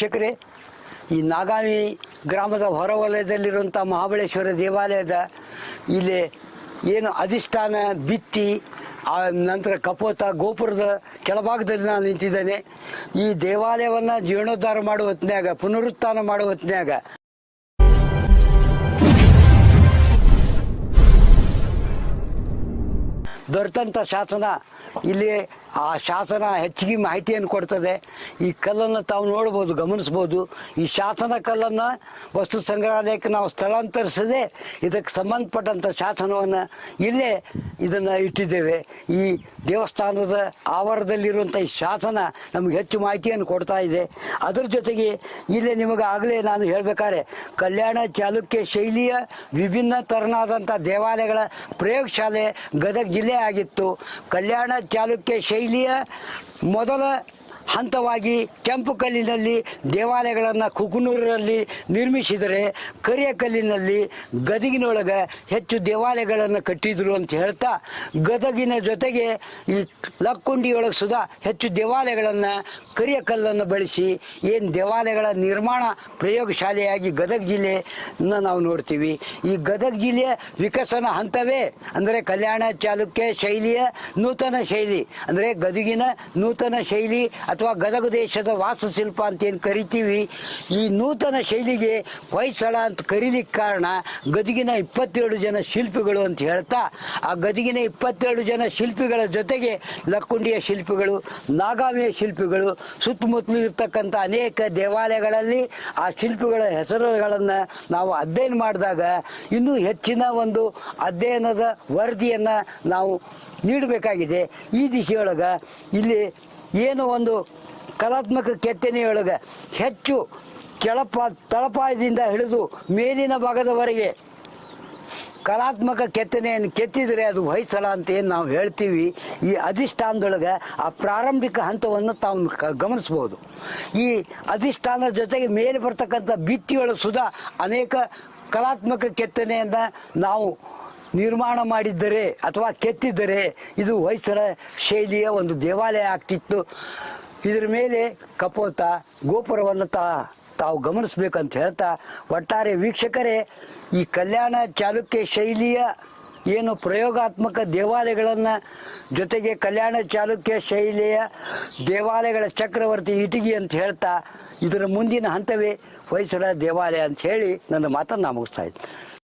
ವೀಕ್ಷಕರೇ, ಈ ನಾಗಾವಿ ಗ್ರಾಮದ ಹೊರವಲಯದಲ್ಲಿರುವಂಥ ಮಹಾಬಳೇಶ್ವರ ದೇವಾಲಯದ ಇಲ್ಲಿ ಏನು ಅಧಿಷ್ಠಾನ ಬಿತ್ತಿ ಆ ನಂತರ ಕಪೋತ ಗೋಪುರದ ಕೆಳಭಾಗದಲ್ಲಿ ನಾನು ನಿಂತಿದ್ದೇನೆ. ಈ ದೇವಾಲಯವನ್ನು ಜೀರ್ಣೋದ್ಧಾರ ಮಾಡುವ ಹೊತ್ತಿನಾಗ ಪುನರುತ್ಥಾನ ಮಾಡುವ ಹೊತ್ತಿನಾಗ ದೊರೆತಂಥ ಶಾಸನ ಇಲ್ಲಿ ಆ ಶಾಸನ ಹೆಚ್ಚಿಗೆ ಮಾಹಿತಿಯನ್ನು ಕೊಡ್ತದೆ. ಈ ಕಲ್ಲನ್ನು ತಾವು ನೋಡ್ಬೋದು, ಗಮನಿಸ್ಬೋದು. ಈ ಶಾಸನ ಕಲ್ಲನ್ನು ವಸ್ತು ಸಂಗ್ರಹಾಲಯಕ್ಕೆ ನಾವು ಸ್ಥಳಾಂತರಿಸದೆ ಇದಕ್ಕೆ ಸಂಬಂಧಪಟ್ಟಂಥ ಶಾಸನವನ್ನು ಇಲ್ಲೇ ಇದನ್ನು ಇಟ್ಟಿದ್ದೇವೆ. ಈ ದೇವಸ್ಥಾನದ ಆವರಣದಲ್ಲಿರುವಂಥ ಈ ಶಾಸನ ನಮಗೆ ಹೆಚ್ಚು ಮಾಹಿತಿಯನ್ನು ಕೊಡ್ತಾ ಇದೆ. ಅದರ ಜೊತೆಗೆ ಇಲ್ಲೇ ನಿಮಗೆ ಆಗಲೇ ನಾನು ಹೇಳಬೇಕಾದ್ರೆ ಕಲ್ಯಾಣ ಚಾಲುಕ್ಯ ಶೈಲಿಯ ವಿಭಿನ್ನ ತರನಾದಂಥ ದೇವಾಲಯಗಳ ಪ್ರಯೋಗಶಾಲೆ ಗದಗ ಜಿಲ್ಲೆ ಆಗಿತ್ತು. ಕಲ್ಯಾಣ ಚಾಲುಕ್ಯ ಶೈಲಿಯ ಮೊದಲ ಹಂತವಾಗಿ ಕೆಂಪು ಕಲ್ಲಿನಲ್ಲಿ ದೇವಾಲಯಗಳನ್ನು ಕುಗುನೂರಿನಲ್ಲಿ ನಿರ್ಮಿಸಿದರೆ ಕರಿಯ ಕಲ್ಲಿನಲ್ಲಿ ಗದಗಿನೊಳಗೆ ಹೆಚ್ಚು ದೇವಾಲಯಗಳನ್ನು ಕಟ್ಟಿದ್ರು ಅಂತ ಹೇಳ್ತಾ, ಗದಗಿನ ಜೊತೆಗೆ ಈ ಲಕ್ಕುಂಡಿಯೊಳಗೆ ಸುದಾ ಹೆಚ್ಚು ದೇವಾಲಯಗಳನ್ನು ಕರಿಯ ಕಲ್ಲನ್ನು ಬಳಸಿ ಏನು ದೇವಾಲಯಗಳ ನಿರ್ಮಾಣ ಪ್ರಯೋಗಶಾಲೆಯಾಗಿ ಗದಗ ಜಿಲ್ಲೆಯನ್ನು ನಾವು ನೋಡ್ತೀವಿ. ಈ ಗದಗ ಜಿಲ್ಲೆಯ ವಿಕಸನ ಹಂತವೇ ಅಂದರೆ ಕಲ್ಯಾಣ ಚಾಲುಕ್ಯ ಶೈಲಿಯ ನೂತನ ಶೈಲಿ, ಅಂದರೆ ಗದಗಿನ ನೂತನ ಶೈಲಿ ಅಥವಾ ಗದಗ ದೇಶದ ವಾಸ್ತುಶಿಲ್ಪ ಅಂತ ಏನು ಕರಿತೀವಿ? ಈ ನೂತನ ಶೈಲಿಗೆ ಹೊಯ್ಸಳ ಅಂತ ಕರೀಲಿಕ್ಕೆ ಕಾರಣ ಗದಗಿನ ಇಪ್ಪತ್ತೇಳು ಜನ ಶಿಲ್ಪಿಗಳು ಅಂತ ಹೇಳ್ತಾ, ಆ ಗದಗಿನ ಇಪ್ಪತ್ತೆರಡು ಜನ ಶಿಲ್ಪಿಗಳ ಜೊತೆಗೆ ಲಕ್ಕುಂಡಿಯ ಶಿಲ್ಪಿಗಳು, ನಾಗಾಮಿಯ ಶಿಲ್ಪಿಗಳು, ಸುತ್ತಮುತ್ತಲು ಇರ್ತಕ್ಕಂಥ ಅನೇಕ ದೇವಾಲಯಗಳಲ್ಲಿ ಆ ಶಿಲ್ಪಿಗಳ ಹೆಸರುಗಳನ್ನು ನಾವು ಅಧ್ಯಯನ ಮಾಡಿದಾಗ ಇನ್ನೂ ಹೆಚ್ಚಿನ ಒಂದು ಅಧ್ಯಯನದ ವರದಿಯನ್ನು ನಾವು ನೀಡಬೇಕಾಗಿದೆ. ಈ ದಿಶೆಯೊಳಗೆ ಇಲ್ಲಿ ಏನು ಒಂದು ಕಲಾತ್ಮಕ ಕೆತ್ತನೆಯೊಳಗೆ ಹೆಚ್ಚು ಕೆಳಪ ತಳಪಾಯದಿಂದ ಹಿಡಿದು ಮೇಲಿನ ಭಾಗದವರೆಗೆ ಕಲಾತ್ಮಕ ಕೆತ್ತನೆಯನ್ನು ಕೆತ್ತಿದರೆ ಅದು ಹೊಯ್ಸಳ ಅಂತ ಏನು ನಾವು ಹೇಳ್ತೀವಿ. ಈ ಅಧಿಷ್ಠಾನದೊಳಗೆ ಆ ಪ್ರಾರಂಭಿಕ ಹಂತವನ್ನು ತಾವು ಗಮನಿಸ್ಬೋದು. ಈ ಅಧಿಷ್ಠಾನದ ಜೊತೆಗೆ ಮೇಲೆ ಬರ್ತಕ್ಕಂಥ ಭಿತ್ತಿಯೊಳಗೆ ಸುಧಾ ಅನೇಕ ಕಲಾತ್ಮಕ ಕೆತ್ತನೆಯನ್ನು ನಾವು ನಿರ್ಮಾಣ ಮಾಡಿದ್ದರೆ ಅಥವಾ ಕೆತ್ತಿದ್ದರೆ ಇದು ಹೊಯ್ಸಳ ಶೈಲಿಯ ಒಂದು ದೇವಾಲಯ ಆಗ್ತಿತ್ತು. ಇದರ ಮೇಲೆ ಕಪೋತ ಗೋಪುರವನ್ನು ತಾ, ತಾವು ಗಮನಿಸ್ಬೇಕಂತ ಹೇಳ್ತಾ ಒಟ್ಟಾರೆ ವೀಕ್ಷಕರೇ, ಈ ಕಲ್ಯಾಣ ಚಾಲುಕ್ಯ ಶೈಲಿಯ ಏನು ಪ್ರಯೋಗಾತ್ಮಕ ದೇವಾಲಯಗಳನ್ನು ಜೊತೆಗೆ ಕಲ್ಯಾಣ ಚಾಲುಕ್ಯ ಶೈಲಿಯ ದೇವಾಲಯಗಳ ಚಕ್ರವರ್ತಿ ಇಟಗಿ ಅಂತ ಹೇಳ್ತಾ, ಇದರ ಮುಂದಿನ ಹಂತವೇ ಹೊಯ್ಸಳ ದೇವಾಲಯ ಅಂತ ಹೇಳಿ ನನ್ನ ಮಾತನ್ನು ನಾ ಮುಗಿಸ್ತಾ ಇದ್ದೀನಿ